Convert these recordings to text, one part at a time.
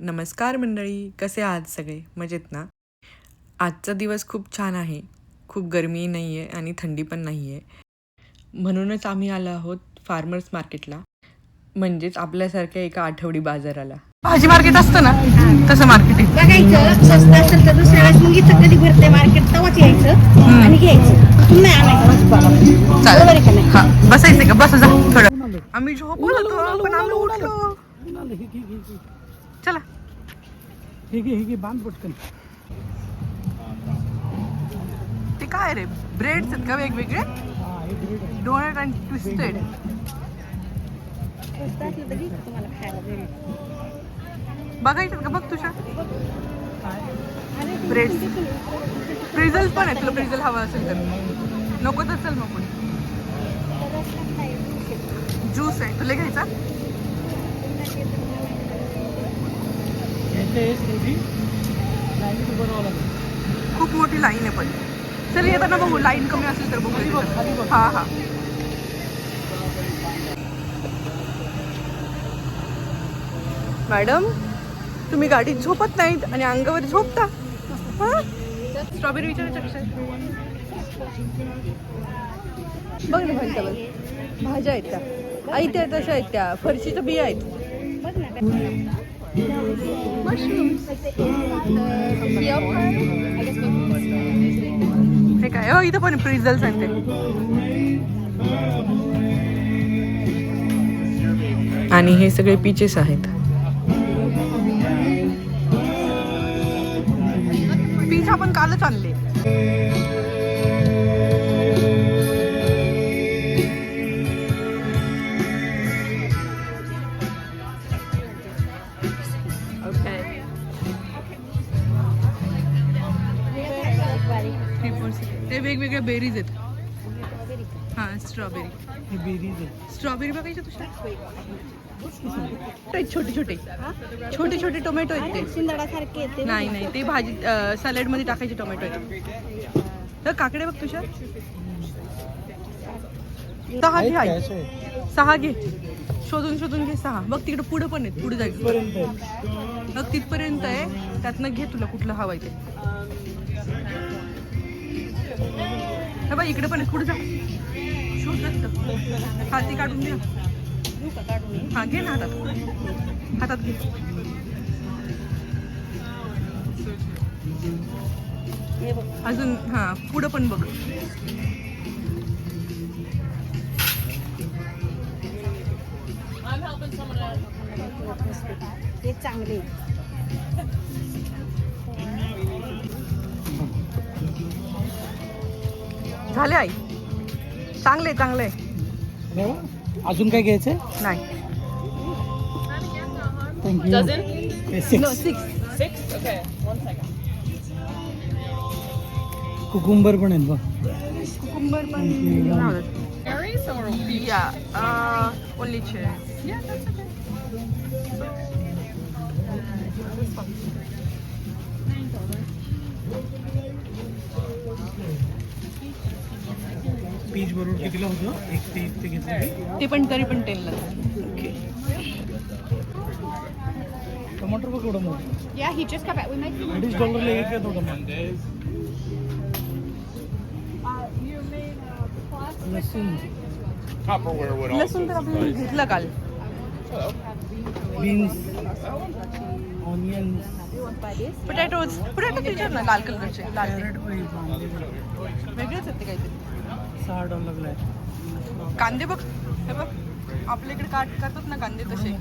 नमस्कार मंडळी कसे आहात सगळे? मजेत ना? आजचा दिवस खूप छान आहे. खूप गरमी नाही आहे आणि थंडी पण नाही आहे म्हणूनच आम्ही आलो आहोत फार्मर्स मार्केटला म्हणजेच आपल्यासारख्या एका आठवडी बाजाराला. भाजी मार्केट असतं ना? तसं मार्केट आहे. बघायचं स्वस्त असेल तर दुसऱ्या वेळेस मग इथं कधी भरते मार्केट तेव्हाच यायचं आणि घ्यायचं. आणायचं. बरोबर आहे का नाही? हा बसायचं का? बसा जा. थोडं. आम्ही झोपलो होतो पण आम्ही उठलो. चला. हे घे हे घे बांध पटकन. ते काय रे? ब्रेड्स आहेत का वेगवेगळे? डोनट आणि ट्विस्टेड. बघायचं का बघ तुझ्या. किलो? प्रिझल पण आहे तुला प्रिझल हवा असेल तर. नको तर चल मग खायचं. ज्यूस आहे. तुला घ्यायचा? लाईन लागेल. खूप मोठी लाईन आहे पण. चल येताना बघू लाईन कमी असेल तर बघू हा हा. मॅडम तुम्ही गाडीत झोपत नाहीत आणि अंगावर झोपता. स्ट्रॉबेरी विचारायच्या? बघ ना भाज्या बघ भाज्या आहेत त्या. आई त्या तशा आहेत त्या. फरशीच्या बिया आहेत. हे काय? हो इथं पण प्रिझल सांगते. आणि हे सगळे पीचेस आहेत. पीच आपण कालच आणले. ते वेगवेगळ्या बेरीज आहेत. हा स्ट्रॉबेरी हे बेरीज आहे स्ट्रॉबेरी बघायच्या तुझ्या? छोटे छोटे. छोटे छोटे टोमॅटो आहेत ते. शिंदडासारखे नाही नाही. ते भाजी सॅलडमध्ये टाकायचे टोमॅटो आहेत. तर काकडे बघ तुझ्या. सहा घे आई. आहे? सहा घे. शोधून शोधून घे सहा. बघ तिकडे पुढे पण आहेत. पुढे जायचं. आहे. बघ तिथपर्यंत आहे. त्यातनं घे तुला कुठलं हवंय ते. हे बघ इकडे पण पुढे जा? शोध जास्त. हा ती काढून घे. हा घे ना हातात. हातात घे. बघ अजून हा पुढं पण बघ. हे चांगले. झाले आई. चांगले चांगले. नाही? अजून काय घ्यायचंय? नाही. थँक्यू नो सिक्स कुकुंबर पण आहेत बघ. कुकुंबर पण. Yeah, uh, only. Yeah, that's okay. Peach बरोबर कितीला होतं? एक ते एक ते घेतलं ते पण तरी पण टेनला टमाटर बघ एवढं मोठं. Yeah, he just got back. We might अडीच डॉलरला एक आहे तो टमाटर लसूण. Tupperware would also लसूण तर आपण घेतला काल. बीन्स ऑनियन्स पोटॅटोज पोटॅटो विचार ना लाल कलरचे लाल. ते. कॅरेट वेगळेच आहेत ते काहीतरी. सहा डॉलरला आहे कांदे बघ. हे बघ. आपल्या इकडे काट करतात ना कांदे तसे.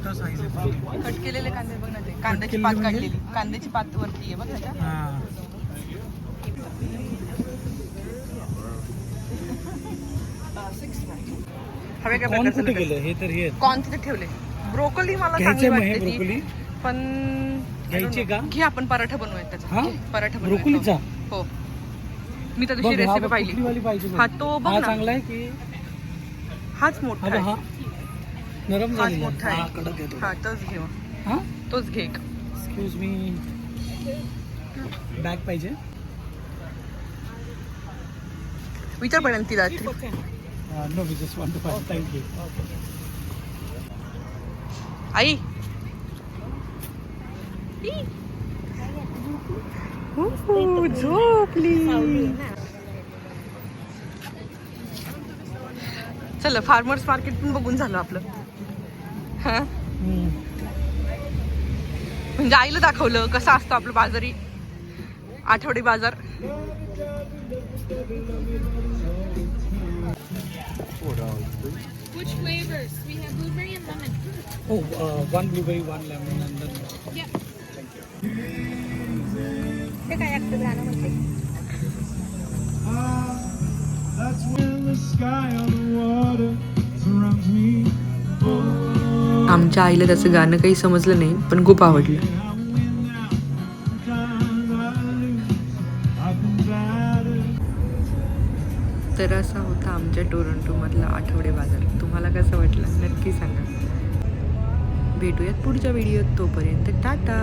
कट केलेले कांदे बघ ना ते. कांद्याची पात काढलेली. कांद्याची पात वरती आहे बघ हां. काय कॉर्न कुठे गेलं? हे तर हे. कॉर्न तिथे ठेवले? ब्रोकोली मला चांगली वाटते पण घ्यायचे का? घे आपण पराठा बनवूयात त्याचा. पराठा. ब्रोकोलीचा? हो. मी तशी हा रेसिपी पाहिली. हा तो बघ हा चांगला आहे की हाच मोठा आहे. नरम हाच मोठा हा आहे हा तोच घे. मग. हा? तोच घे एक. एक्सक्यूज मी बॅग पाहिजे? विचार पडेल तिला no we just want to find thank you आई. उहू, झोपली चला फार्मर्स मार्केट पण बघून झालं आपलं हा म्हणजे आईला दाखवलं कसं असतं आपलं बाजारी आठवडी बाजार Which flavors? We have blueberry and lemon. Oh, uh, one blueberry, one lemon, and then. Surrounds me. Oh, आमच्या आईला त्याचं गाणं काही समजलं नाही पण खूप आवडलं. तर असा होता आमच्या टोरंटोमधला आठवडे बाजार. तुम्हाला कसं वाटलं? नक्की सांगा. भेटूयात पुढच्या व्हिडिओत. तोपर्यंत टाटा.